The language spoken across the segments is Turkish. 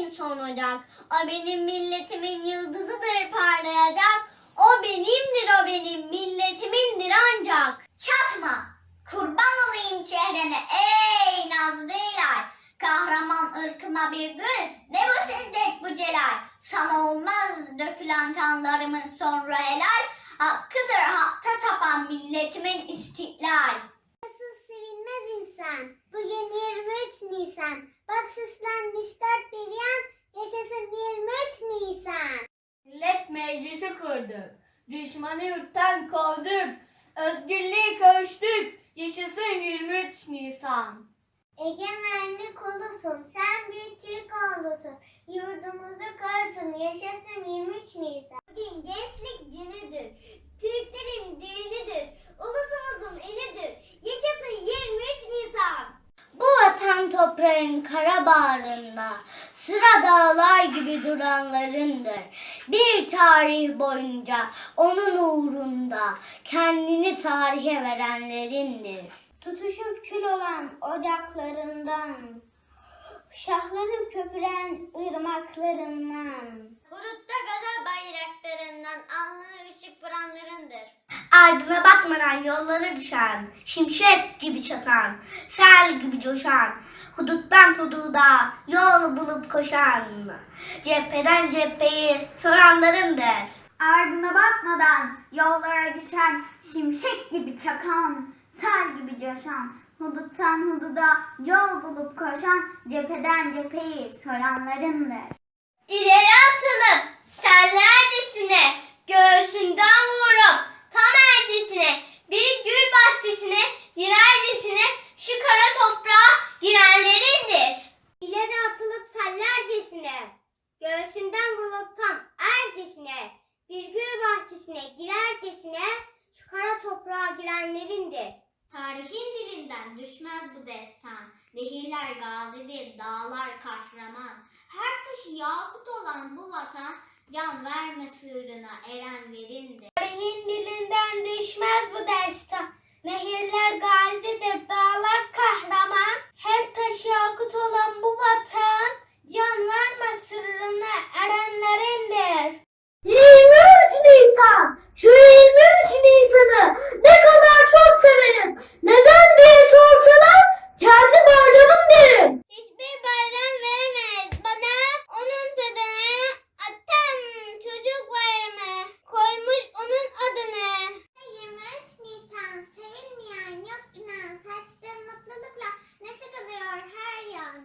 en son ocak. O benim milletimin yıldızıdır parlayacak. O benimdir o benim milletimindir ancak. Çatma, kurban olayım çehrene ey nazlı ilay. Kahraman ırkıma bir gül, ne bu şiddet bu celal. Sana olmaz dökülen kanlarımın sonra helal. Hakkıdır hakta tapan milletimin istiklal. Süslenmiş dört bir yan. Yaşasın 23 Nisan. Millet meclisi kurduk. Düşmanı yurttan kovduk. Özgürlüğe kavuştuk. Yaşasın 23 Nisan. Egemenlik ulusun. Sen büyük Türk oğlusun. Yurdumuzu korusun. Yaşasın 23 Nisan. Bugün gençlik günüdür. Türklerin düğünüdür. Ulusumuzun ünüdür. Yaşasın 23 Nisan. Bu vatan toprağın kara bağrında sıra dağlar gibi duranlarındır. Bir tarih boyunca onun uğrunda kendini tarihe verenlerindir. Tutuşup kül olan ocaklarından, şahlanıp köpüren ırmaklarından, Bulutta gada bayraklarından alnına ışık vuranlarındır. Ardına bakmadan yollara düşen, şimşek gibi çatan, sel gibi coşan, huduttan hududa yol bulup koşan, cepheden cepheyi soranlarındır. ardına bakmadan yollara düşen, şimşek gibi çakan, sel gibi coşan, huduttan hududa yol bulup koşan, cepheden cepheyi soranlarındır. İleri atılıp sellerdesine, göğsünden vurup tam erdesine, bir gül bahçesine, girercesine şu kara toprağa girenlerindir. İleri atılıp sellercesine, göğsünden vurulup tam ercesine, bir gül bahçesine girercesine şu kara toprağa girenlerindir. Tarihin dilinden düşmez bu destan. Nehirler gazidir, dağlar kahraman. Her taşı yakut olan bu vatan, can verme sığırına erenlerindir. Tarihin dilinden düşmez bu destan. Nehirler gazidir, dağlar kahraman. Her taş yakut olan bu vatan, can verme sırrına erenlerindir. 23 Nisan! Şu 23 Nisan'ı ne kadar çok severim. Neden diye sorsalar kendi bayramım derim. Hiçbir bayram veremez bana onun tadını. Atam çocuk bayramı koymuş onun adını. 23 Nisan sevilmeyen yok inan saçta mutlulukla neşe kalıyor her yan.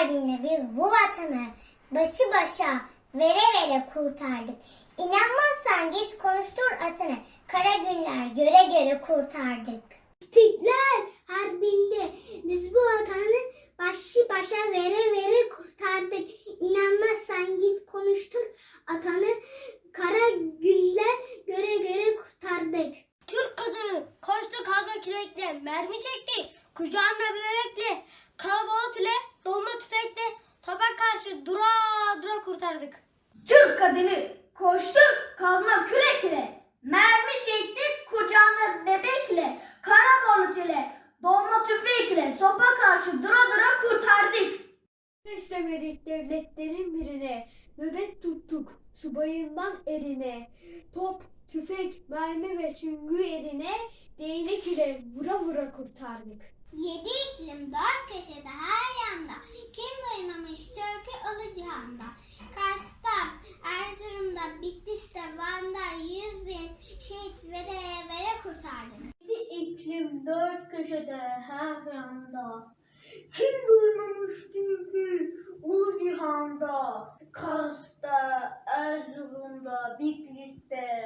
Harbi'nde biz bu vatanı başı başa vere vere kurtardık. İnanmazsan git konuştur atını. Kara günler göre göre kurtardık. İstiklal Harbi'nde biz bu vatanı başı başa vere vere kurtardık. İnanmazsan git konuştur atanı. Kara günler göre göre kurtardık. Türk kadını koştu kadro kürekle, mermi çekti, kucağında bebekle, kalabalık ile, karşı dura dura kurtardık. Türk kadını koştu kazma kürekle. Mermi çekti kucağında bebekle. Kara balık ile. Dolma tüfekle. Topa karşı dura dura kurtardık. İstemedik devletlerin birine. Nöbet tuttuk subayından erine. Top, tüfek, mermi ve süngü eline. Değnek ile vura vura kurtardık. Yedi iklim dört köşede her yanda. Kim duymamış Türk'ü ılı cihanda. Kars'ta, Erzurum'da, Bitlis'te, Van'da yüz bin şehit vere vere kurtardık. Yedi iklim dört köşede her yanda. Kim duymamış türkü ulu cihanda? Kars'ta, Erzurum'da, Bitlis'te,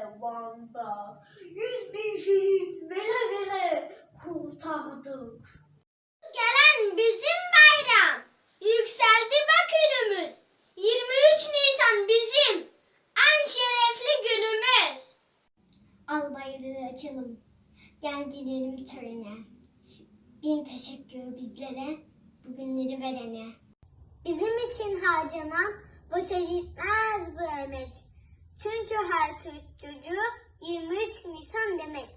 geldilerim törene. Bin teşekkür bizlere, bugünleri verene. Bizim için harcanan boşa gitmez bu emek. Çünkü her Türk çocuğu 23 Nisan demek.